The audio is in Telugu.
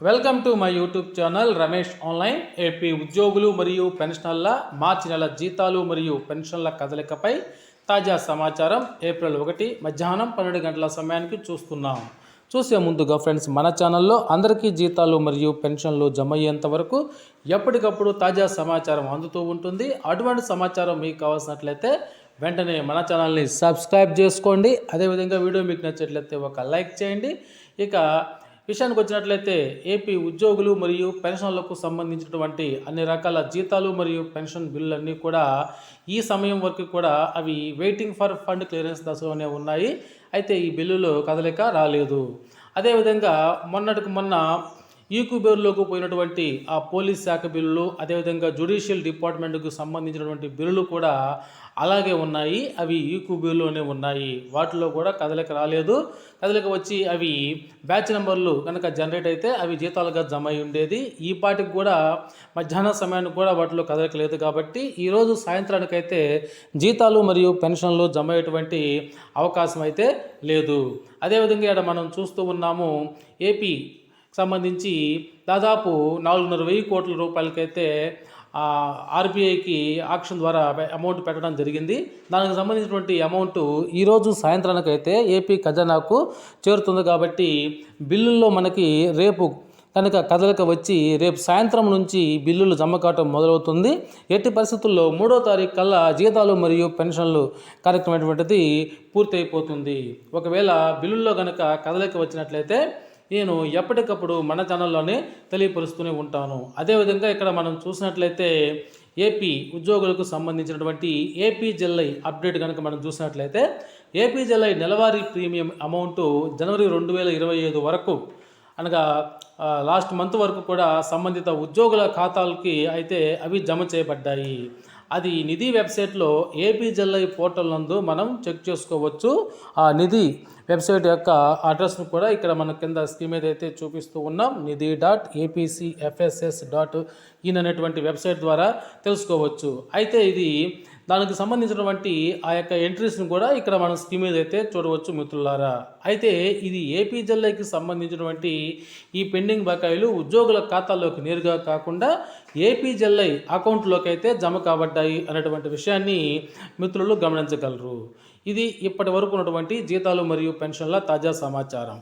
Welcome to my YouTube channel Ramesh online AP ఉద్యోగులు మరియు పెన్షనర్ల మార్చి నెల జీతాలు మరియు పెన్షన్ల కదలికపై తాజా సమాచారం ఏప్రిల్ ఒకటి మధ్యాహ్నం పన్నెండు గంటల సమయానికి చూస్తున్నాం. చూసే ముందుగా ఫ్రెండ్స్ మన ఛానల్లో అందరికీ జీతాలు మరియు పెన్షన్లు జమ అయ్యేంత వరకు ఎప్పటికప్పుడు తాజా సమాచారం అందుతూ ఉంటుంది. అటువంటి సమాచారం మీకు కావాల్సినట్లయితే వెంటనే మన ఛానల్ని సబ్స్క్రైబ్ చేసుకోండి. అదేవిధంగా వీడియో మీకు నచ్చినట్లయితే ఒక లైక్ చేయండి. ఇక విషయానికి వచ్చినట్లయితే ఏపీ ఉద్యోగులు మరియు పెన్షన్లకు సంబంధించినటువంటి అన్ని రకాల జీతాలు మరియు పెన్షన్ బిల్లులన్నీ కూడా ఈ సమయం వరకు కూడా అవి వెయిటింగ్ ఫర్ ఫండ్ క్లియరెన్స్ దశలోనే ఉన్నాయి. అయితే ఈ బిల్లులు కదలిక రాలేదు. అదేవిధంగా మొన్నటికి మొన్న ఈక్యూబేర్లోకి పోయినటువంటి ఆ పోలీస్ శాఖ బిల్లులు అదేవిధంగా జ్యుడిషియల్ డిపార్ట్మెంట్కు సంబంధించినటువంటి బిల్లులు కూడా అలాగే ఉన్నాయి. అవి ఈక్యూబేర్లోనే ఉన్నాయి. వాటిలో కూడా కదలిక రాలేదు. కదలిక వచ్చి అవి బ్యాచ్ నెంబర్లు కనుక జనరేట్ అయితే అవి జీతాలుగా జమ అయి ఉండేది. ఈ పాటికి కూడా మధ్యాహ్న సమయానికి కూడా వాటిలో కదలిక లేదు కాబట్టి ఈరోజు సాయంత్రానికైతే జీతాలు మరియు పెన్షన్లు జమ అయ్యేటువంటి అవకాశం అయితే లేదు. అదేవిధంగా ఇక్కడ మనం చూస్తూ ఉన్నాము ఏపీ సంబంధించి దాదాపు నాలుగున్నర వెయ్యి కోట్ల రూపాయలకైతే ఆర్బీఐకి ఆక్షన్ ద్వారా అమౌంట్ పెట్టడం జరిగింది. దానికి సంబంధించినటువంటి అమౌంట్ ఈరోజు సాయంత్రానికైతే ఏపీ ఖజానాకు చేరుతుంది కాబట్టి బిల్లుల్లో మనకి రేపు కనుక కదలిక వచ్చి రేపు సాయంత్రం నుంచి బిల్లులు జమ కావటం మొదలవుతుంది. ఎట్టి పరిస్థితుల్లో మూడో తారీఖు కల్లా జీతాలు మరియు పెన్షన్లు కార్యక్రమం పూర్తయిపోతుంది. ఒకవేళ బిల్లుల్లో కనుక కదలిక వచ్చినట్లయితే నేను ఎప్పటికప్పుడు మన ఛానల్లోనే తెలియపరుస్తూనే ఉంటాను. అదేవిధంగా ఇక్కడ మనం చూసినట్లయితే ఏపీ ఉద్యోగులకు సంబంధించినటువంటి ఏపీ జెల్ఐ అప్డేట్ కనుక మనం చూసినట్లయితే ఏపీ జెల్ఐ నెలవారీ ప్రీమియం అమౌంట్ జనవరి రెండు వేల ఇరవై ఐదు వరకు అనగా లాస్ట్ మంత్ వరకు కూడా సంబంధిత ఉద్యోగుల ఖాతాలకి అయితే అవి జమ చేయబడ్డాయి. అది నిధి వెబ్సైట్లో ఏపీ జెల్ఐ పోర్టల్ నందు మనం చెక్ చేసుకోవచ్చు. ఆ నిధి వెబ్సైట్ యొక్క అడ్రస్ను కూడా ఇక్కడ మన కింద స్కీమ్ ఏదైతే చూపిస్తూ ఉన్నాం. Nidhi dot APC FSS dot in అనేటువంటి వెబ్సైట్ ద్వారా తెలుసుకోవచ్చు. అయితే ఇది దానికి సంబంధించినటువంటి ఆ యొక్క ఎంట్రీస్ని కూడా ఇక్కడ మనం స్క్రీన్ మీద అయితే చూడవచ్చు మిత్రులారా. అయితే ఇది ఏపీ జిల్లాకి సంబంధించినటువంటి ఈ పెండింగ్ బకాయిలు ఉద్యోగుల ఖాతాల్లోకి నేరుగా కాకుండా ఏపీ జిల్లా అకౌంట్లోకి అయితే జమ కాబడ్డాయి అనేటువంటి విషయాన్ని మిత్రులు గమనించగలరు. ఇది ఇప్పటి వరకు ఉన్నటువంటి జీతాలు మరియు పెన్షన్ల తాజా సమాచారం.